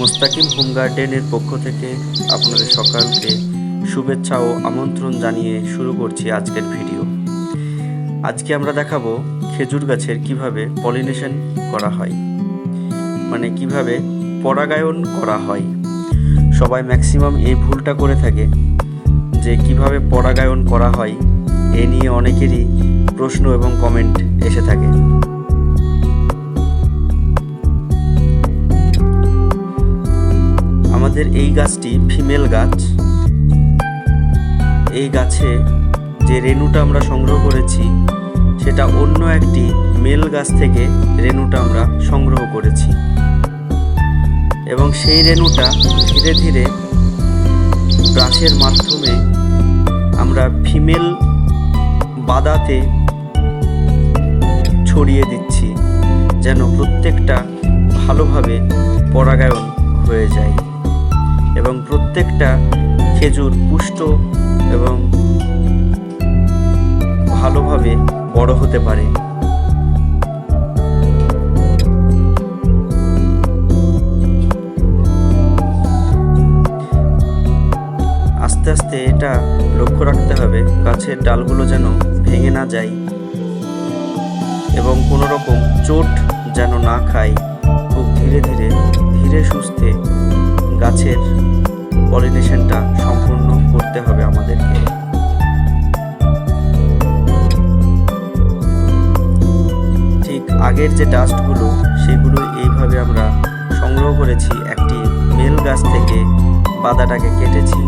Mostakim home গার্ডেনের পক্ষ থেকে আপনাদের সকালকে শুভেচ্ছা ও আমন্ত্রণ জানিয়ে শুরু করছি আজকের ভিডিও। আজকে আমরা দেখাবো খেজুর গাছের কীভাবে পলিনেশন করা হয়। মানে কীভাবে পরাগায়ন করা হয়। সবাই ম্যাক্সিমাম এই ভুলটা করে থাকে যে কীভাবে পরাগায়ন করা হয় এ নিয়ে অনেকেরই প্রশ্ন এবং কমেন্ট এসে থাকে। এই গাছটি ফিমেল গাছ। এই গাছে যে রেণুটা আমরা সংগ্রহ করেছি, সেটা অন্য একটি মেল গাছ থেকে রেণুটা আমরা সংগ্রহ করেছি। এবং সেই রেণুটা ধীরে ধীরে ব্রাশের মাধ্যমে আমরা ফিমেল বাদাতে ছড়িয়ে দিচ্ছি, যেন প্রত্যেকটা ভালোভাবে পরাগায়ন হয়ে যায়। এবং প্রত্যেকটা খেজুর পুষ্ট এবং ভালোভাবে বড় হতে পারে। আস্তে আস্তে এটা লক্ষ্য রাখতে হবে, গাছের ডালগুলো যেন ভেঙে না যায় এবং কোনো রকম চোট যেন না খায়। খুব ধীরে ধীরে ধীরে সুস্থে গাছের পলিনেশনটা সম্পূর্ণ করতে হবে আমাদেরকে। ঠিক আগের যে ডাস্টগুলো, সেগুলো এইভাবে আমরা সংগ্রহ করেছি একটি মেল গাছ থেকে বাদাটাকে কেটেছি।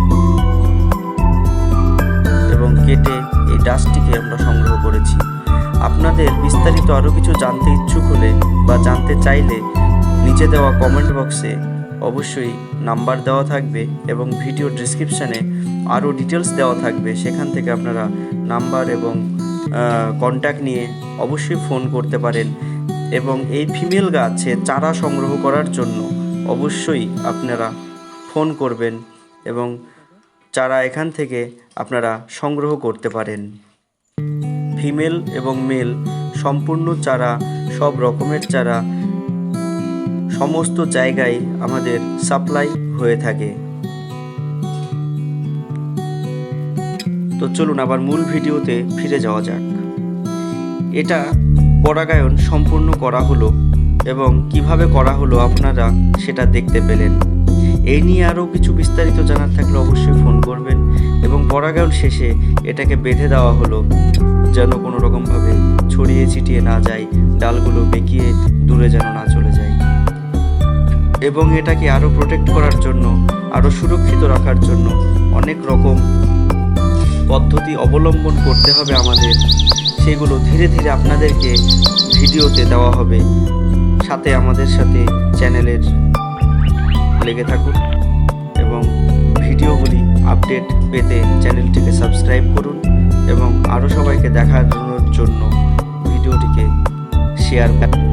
এবং কেটে এই ডাস্টটিকে আমরা সংগ্রহ করেছি। আপনাদের বিস্তারিত আরও কিছু জানতে ইচ্ছুক হলে বা জানতে চাইলে নিচে দেওয়া কমেন্ট বক্সে অবশ্যই নাম্বার দেওয়া থাকবে এবং ভিডিও ডিসক্রিপশানে আরও ডিটেলস দেওয়া থাকবে। সেখান থেকে আপনারা নাম্বার এবং কন্ট্যাক্ট নিয়ে অবশ্যই ফোন করতে পারেন। এবং এই ফিমেল গাছে চারা সংগ্রহ করার জন্য অবশ্যই আপনারা ফোন করবেন এবং চারা এখান থেকে আপনারা সংগ্রহ করতে পারেন। ফিমেল এবং মেল সম্পূর্ণ চারা, সব রকমের চারা সমস্ত জায়গায় আমাদের সাপ্লাই হয়ে থাকে। তো চলুন আবার মূল ভিডিওতে ফিরে যাওয়া যাক। এটা পরাগায়ন সম্পূর্ণ করা হলো এবং কীভাবে করা হলো আপনারা সেটা দেখতে পেলেন। এই নিয়ে আরও কিছু বিস্তারিত জানার থাকলে অবশ্যই ফোন করবেন এবং পরাগায়ন শেষে এটাকে বেঁধে দেওয়া হলো যেন কোনো রকমভাবে ছড়িয়ে ছিটিয়ে না যায়, ডালগুলো বেঁকিয়ে দূরে যেন না চলে যায়। এবং এটাকে আরও প্রোটেক্ট করার জন্য আরও সুরক্ষিত রাখার জন্য অনেক রকম পদ্ধতি অবলম্বন করতে হবে আমাদের। সেগুলো ধীরে ধীরে আপনাদেরকে ভিডিওতে দেওয়া হবে। সাথে আমাদের সাথে চ্যানেলের লেগে থাকুন এবং ভিডিওগুলি আপডেট পেতে চ্যানেলটিকে সাবস্ক্রাইব করুন এবং আরও সবাইকে দেখানোর জন্য ভিডিওটিকে শেয়ার